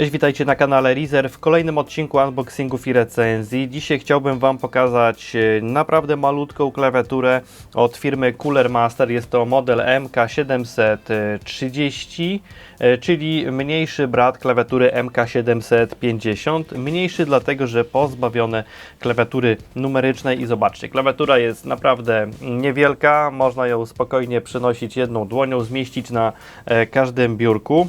Cześć, witajcie na kanale Reserve w kolejnym odcinku unboxingów i recenzji. Dzisiaj chciałbym Wam pokazać e, naprawdę malutką klawiaturę od firmy Cooler Master. Jest to model MK730, e, czyli mniejszy brat klawiatury MK750. Mniejszy dlatego, że pozbawione klawiatury numerycznej i zobaczcie, klawiatura jest naprawdę niewielka, można ją spokojnie przenosić jedną dłonią, zmieścić na e, każdym biurku.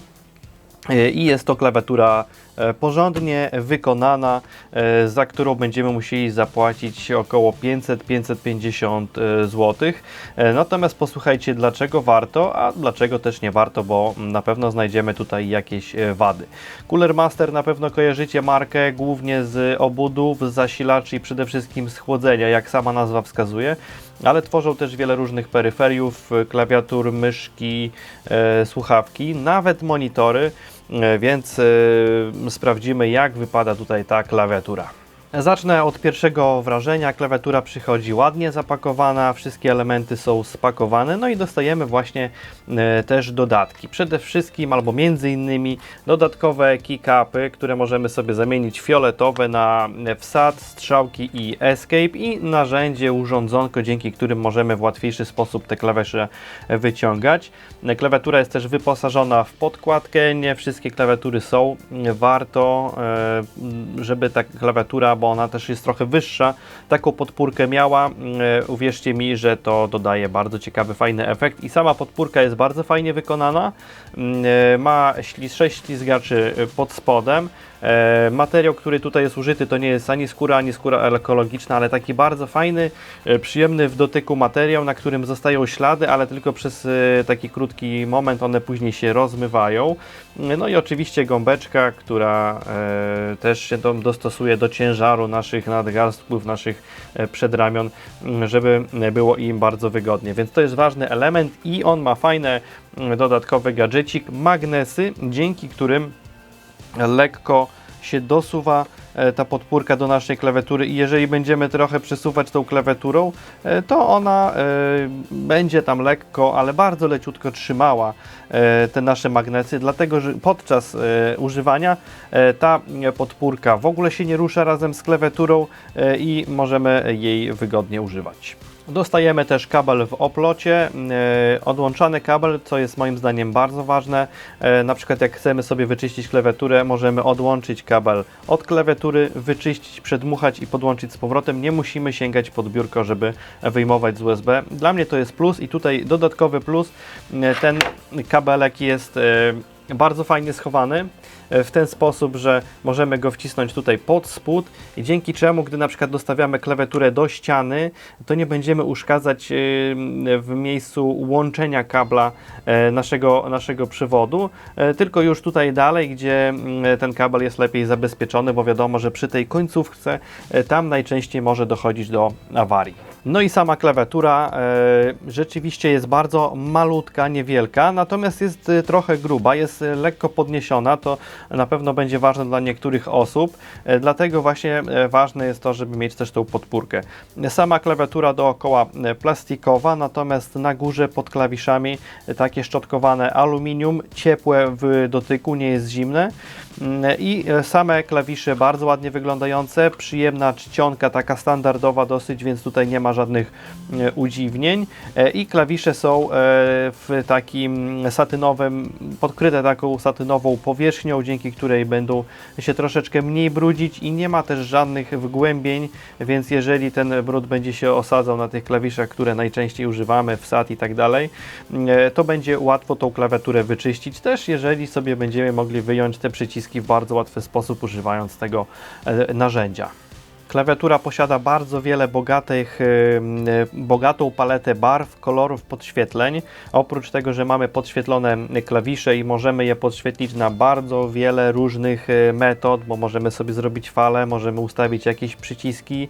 E, I jest to klawiatura e, porządnie wykonana, e, za którą będziemy musieli zapłacić około 500-550 zł. Natomiast posłuchajcie, dlaczego warto, a dlaczego też nie warto, bo na pewno znajdziemy tutaj jakieś wady. Cooler Master na pewno kojarzycie markę głównie z obudów, z zasilaczy i przede wszystkim z chłodzenia, jak sama nazwa wskazuje ale tworzą też wiele różnych peryferiów, klawiatur, myszki, słuchawki, nawet monitory, więc e, sprawdzimy jak wypada tutaj ta klawiatura. Zacznę od pierwszego wrażenia. Klawiatura przychodzi ładnie zapakowana, wszystkie elementy są spakowane, no i dostajemy właśnie e, też dodatki. Przede wszystkim, albo między innymi, dodatkowe keycapy, które możemy sobie zamienić fioletowe na wsad, strzałki i escape i narzędzie, urządzonko, dzięki którym możemy w łatwiejszy sposób te klawisze wyciągać. Klawiatura jest też wyposażona w podkładkę. Nie wszystkie klawiatury są. Warto, e, żeby ta klawiatura bo ona też jest trochę wyższa, taką podpórkę miała. E, Uwierzcie mi, że to dodaje bardzo ciekawy, fajny efekt i sama podpórka jest bardzo fajnie wykonana. Mm, e, Ma śli- sześć ślizgaczy e, pod spodem. E, Materiał, który tutaj jest użyty, to nie jest ani skóra, ani skóra ekologiczna, ale taki bardzo fajny, e, przyjemny w dotyku materiał, na którym zostają ślady, ale tylko przez e, taki krótki moment one później się rozmywają. No i oczywiście gąbeczka, która też się do, dostosuje do ciężaru naszych nadgarstków, naszych przedramion, żeby było im bardzo wygodnie. Więc to jest ważny element i on ma fajne m, dodatkowe gadżecik, magnesy, dzięki którym lekko się dosuwa e, ta podpórka do naszej klawiatury i jeżeli będziemy trochę przesuwać tą klawiaturą, e, to ona e, będzie tam lekko, ale bardzo leciutko trzymała te nasze magnesy, dlatego że podczas używania ta podpórka w ogóle się nie rusza razem z klawiaturą i możemy jej wygodnie używać. Dostajemy też kabel w oplocie, e, odłączany kabel, co jest moim zdaniem bardzo ważne. E, na przykład jak chcemy sobie wyczyścić klawiaturę, możemy odłączyć kabel od klawiatury, wyczyścić, przedmuchać i podłączyć z powrotem. Nie musimy sięgać pod biurko, żeby wyjmować z USB. Dla mnie to jest plus i tutaj dodatkowy plus, e, ten kabelek jest bardzo fajnie schowany w ten sposób, że możemy go wcisnąć tutaj pod spód i dzięki czemu, gdy na przykład dostawiamy klawiaturę do ściany, to nie będziemy uszkadzać e, w miejscu łączenia kabla e, naszego, naszego przewodu, e, tylko już tutaj dalej, gdzie mm, ten kabel jest lepiej zabezpieczony, bo wiadomo, że przy tej końcówce e, tam najczęściej może dochodzić do awarii. No i sama klawiatura rzeczywiście jest bardzo malutka, niewielka, natomiast jest trochę gruba, jest lekko podniesiona, to na pewno będzie ważne dla niektórych osób, e, dlatego właśnie e, ważne jest to, żeby mieć też tą podpórkę. Sama klawiatura dookoła e, plastikowa, natomiast na górze pod klawiszami takie szczotkowane aluminium, ciepłe w dotyku, nie jest zimne i e, same klawisze bardzo ładnie wyglądające, przyjemna czcionka, taka standardowa dosyć, więc tutaj nie ma żadnych e, udziwnień. E, i klawisze są w takim satynowym, podkryte taką satynową powierzchnią, dzięki której będą się troszeczkę mniej brudzić i nie ma też żadnych wgłębień, więc jeżeli ten brud będzie się osadzał na tych klawiszach, które najczęściej używamy, wsad i tak dalej, to będzie łatwo tą klawiaturę wyczyścić też, jeżeli sobie będziemy mogli wyjąć te przyciski w bardzo łatwy sposób używając tego e, narzędzia. Klawiatura posiada bardzo wiele bogatych, y, bogatą paletę barw, kolorów, podświetleń. Oprócz tego, że mamy podświetlone klawisze i możemy je podświetlić na bardzo wiele różnych y, metod, bo możemy sobie zrobić fale, możemy ustawić jakieś przyciski.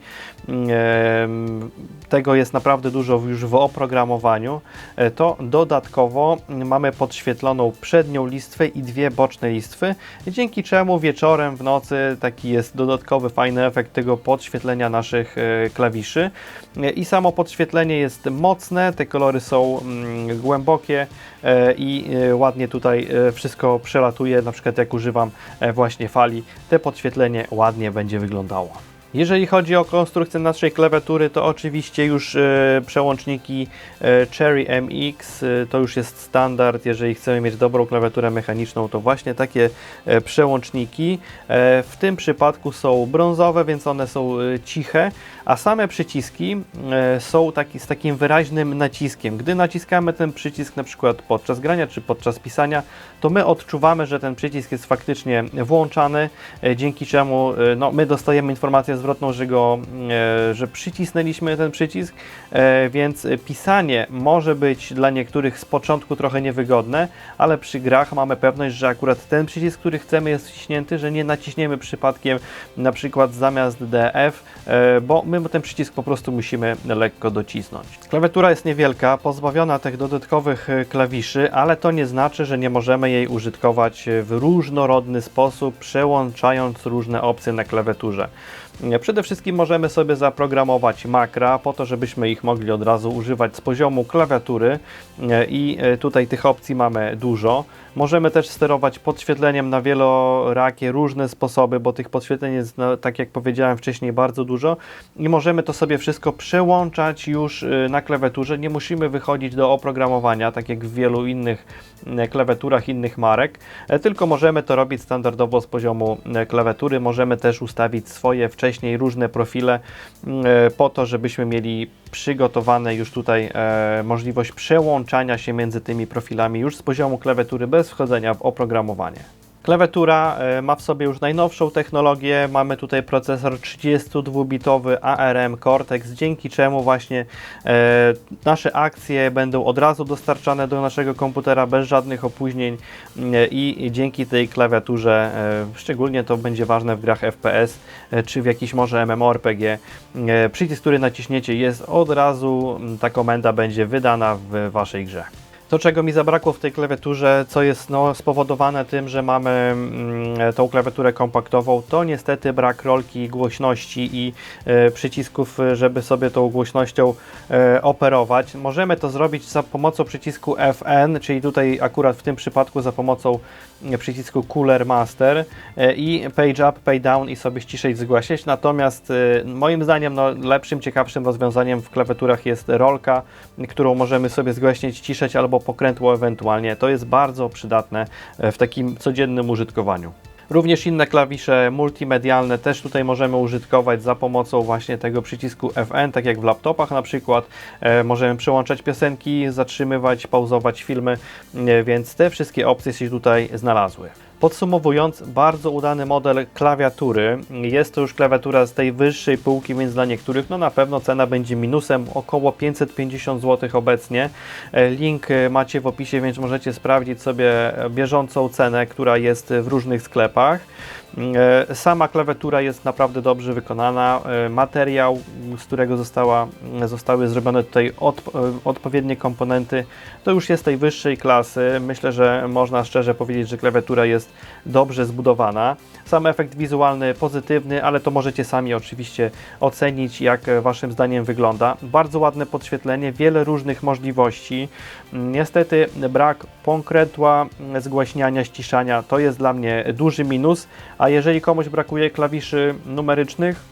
Tego jest naprawdę dużo już w oprogramowaniu. E, To dodatkowo mamy podświetloną przednią listwę i dwie boczne listwy, dzięki czemu wieczorem w nocy taki jest dodatkowy fajny efekt tego podświetlenia naszych e, klawiszy. E, I samo podświetlenie jest mocne, te kolory są mm, głębokie e, i ładnie tutaj wszystko przelatuje. Na przykład jak używam właśnie fali, te podświetlenie ładnie będzie wyglądało. Jeżeli chodzi o konstrukcję naszej klawiatury, to oczywiście już e, przełączniki e, Cherry MX e, to już jest standard. Jeżeli chcemy mieć dobrą klawiaturę mechaniczną, to właśnie takie przełączniki. W tym przypadku są brązowe, więc one są ciche, a same przyciski są taki, z takim wyraźnym naciskiem. Gdy naciskamy ten przycisk na przykład podczas grania czy podczas pisania, to my odczuwamy, że ten przycisk jest faktycznie włączany, dzięki czemu no, my dostajemy informację zwrotną, że, go, e, że przycisnęliśmy ten przycisk, e, więc pisanie może być dla niektórych z początku trochę niewygodne, ale przy grach mamy pewność, że akurat ten przycisk, który chcemy jest wciśnięty, że nie naciśniemy przypadkiem na przykład zamiast DF, e, bo my ten przycisk po prostu musimy lekko docisnąć. Klawiatura jest niewielka, pozbawiona tych dodatkowych klawiszy, ale to nie znaczy, że nie możemy jej użytkować w różnorodny sposób, przełączając różne opcje na klawiaturze. Przede wszystkim możemy sobie zaprogramować makra po to, żebyśmy ich mogli od razu używać z poziomu klawiatury e, i e, tutaj tych opcji mamy dużo. Możemy też sterować podświetleniem na wielorakie różne sposoby, bo tych podświetleń jest, no, tak jak powiedziałem wcześniej, bardzo dużo i możemy to sobie wszystko przełączać już y, na klawiaturze. Nie musimy wychodzić do oprogramowania, tak jak w wielu innych e, klawiaturach innych marek, e, tylko możemy to robić standardowo z poziomu e, klawiatury. Możemy też ustawić swoje wcześniej różne profile po to, żebyśmy mieli przygotowane już tutaj e, możliwość przełączania się między tymi profilami już z poziomu klawiatury bez wchodzenia w oprogramowanie. Klawiatura e, ma w sobie już najnowszą technologię. Mamy tutaj procesor 32-bitowy ARM Cortex, dzięki czemu właśnie e, nasze akcje będą od razu dostarczane do naszego komputera bez żadnych opóźnień e, i dzięki tej klawiaturze, e, szczególnie to będzie ważne w grach FPS e, czy w jakiś może MMORPG, e, przycisk, który naciśniecie jest od razu, m, ta komenda będzie wydana w Waszej grze. To, czego mi zabrakło w tej klawiaturze, co jest no, spowodowane tym, że mamy mm, tą klawiaturę kompaktową, to niestety brak rolki głośności i e, przycisków, e, żeby sobie tą głośnością e, operować. Możemy to zrobić za pomocą przycisku FN, czyli tutaj akurat w tym przypadku za pomocą przycisku Cooler Master i Page Up, Page Down i sobie ściszeć, zgłasić. Natomiast moim zdaniem no, lepszym, ciekawszym rozwiązaniem w klawiaturach jest rolka, którą możemy sobie zgłaśnić, ciszeć albo pokrętło ewentualnie. To jest bardzo przydatne e, w takim codziennym użytkowaniu. Również inne klawisze multimedialne też tutaj możemy użytkować za pomocą właśnie tego przycisku FN, tak jak w laptopach na przykład. E, możemy przełączać piosenki, zatrzymywać, pauzować filmy, e, więc te wszystkie opcje się tutaj znalazły. Podsumowując, bardzo udany model klawiatury. Jest to już klawiatura z tej wyższej półki, więc dla niektórych no na pewno cena będzie minusem, około 550 zł obecnie. E, Link e, macie w opisie, więc możecie sprawdzić sobie bieżącą cenę, która jest w różnych sklepach. E, Sama klawiatura jest naprawdę dobrze wykonana. E, Materiał, z którego została, zostały zrobione tutaj od, e, odpowiednie komponenty, to już jest tej wyższej klasy. Myślę, że można szczerze powiedzieć, że klawiatura jest dobrze zbudowana. Sam efekt wizualny pozytywny, ale to możecie sami oczywiście ocenić, jak Waszym zdaniem wygląda. Bardzo ładne podświetlenie, wiele różnych możliwości. Niestety brak pokrętła, mm, zgłaśniania, ściszania to jest dla mnie duży minus, a jeżeli komuś brakuje klawiszy numerycznych,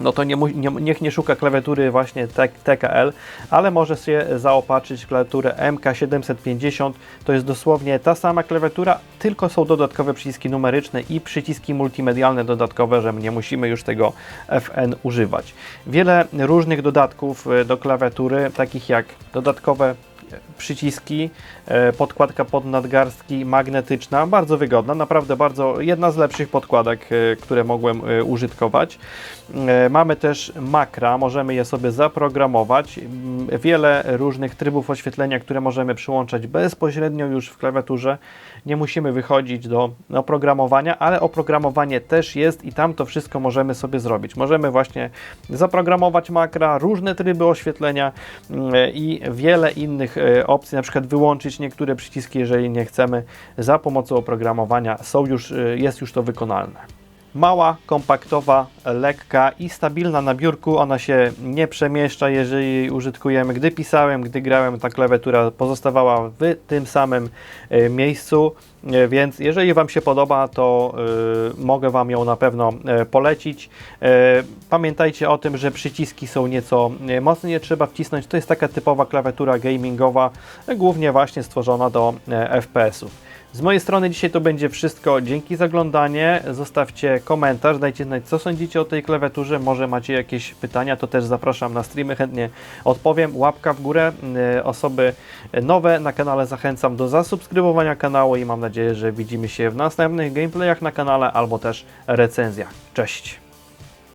no to nie, nie, niech nie szuka klawiatury właśnie TKL, ale może się zaopatrzyć w klawiaturę MK750. To jest dosłownie ta sama klawiatura, tylko są dodatkowe przyciski numeryczne i przyciski multimedialne dodatkowe, że nie musimy już tego FN używać. Wiele różnych dodatków e, do klawiatury, takich jak dodatkowe przyciski, e, podkładka pod nadgarstki magnetyczna, bardzo wygodna, naprawdę bardzo, jedna z lepszych podkładek, e, które mogłem e, użytkować. Mamy też makra, możemy je sobie zaprogramować, wiele różnych trybów oświetlenia, które możemy przyłączać bezpośrednio już w klawiaturze, nie musimy wychodzić do oprogramowania, ale oprogramowanie też jest i tam to wszystko możemy sobie zrobić. Możemy właśnie zaprogramować makra, różne tryby oświetlenia i wiele innych opcji, na przykład wyłączyć niektóre przyciski, jeżeli nie chcemy, za pomocą oprogramowania są już, e, jest już to wykonalne. Mała, kompaktowa, lekka i stabilna na biurku. Ona się nie przemieszcza, jeżeli użytkujemy. Gdy pisałem, gdy grałem, ta klawiatura pozostawała w tym samym e, miejscu. E, Więc jeżeli Wam się podoba, to e, mogę Wam ją na pewno polecić. Pamiętajcie o tym, że przyciski są nieco mocniej, nie trzeba wcisnąć. To jest taka typowa klawiatura gamingowa, głównie właśnie stworzona do FPS-ów. Z mojej strony dzisiaj to będzie wszystko. Dzięki za oglądanie. Zostawcie komentarz, dajcie znać, co sądzicie o tej klawiaturze. Może macie jakieś pytania, to też zapraszam na streamy, chętnie odpowiem. Łapka w górę. E, Osoby nowe na kanale zachęcam do zasubskrybowania kanału i mam nadzieję, że widzimy się w następnych gameplayach na kanale albo też recenzjach. Cześć!